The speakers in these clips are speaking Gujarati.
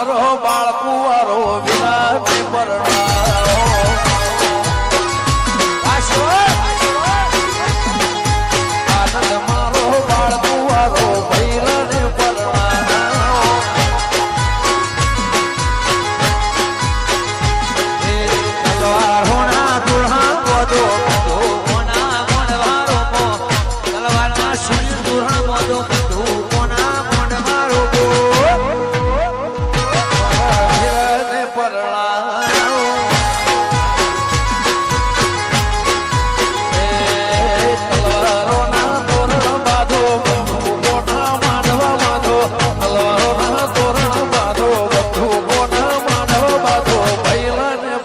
મારો બાળકુવારો વિનાથી પરણારો આનંદ મારો બાળકુવારો ભૈરાને પરણારો તલવાર હોણા દુલ્હા ગોદો ગોણા ગોણવારો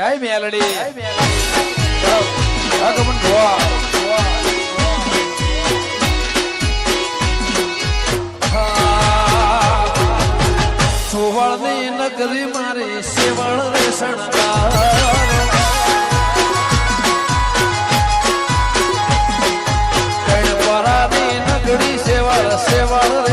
જય મેલડી. આગમન ધોવા સુવળની નગરી મારી સેવળ રે શણગાર. કણપરાની નગરી સેવળ સેવળ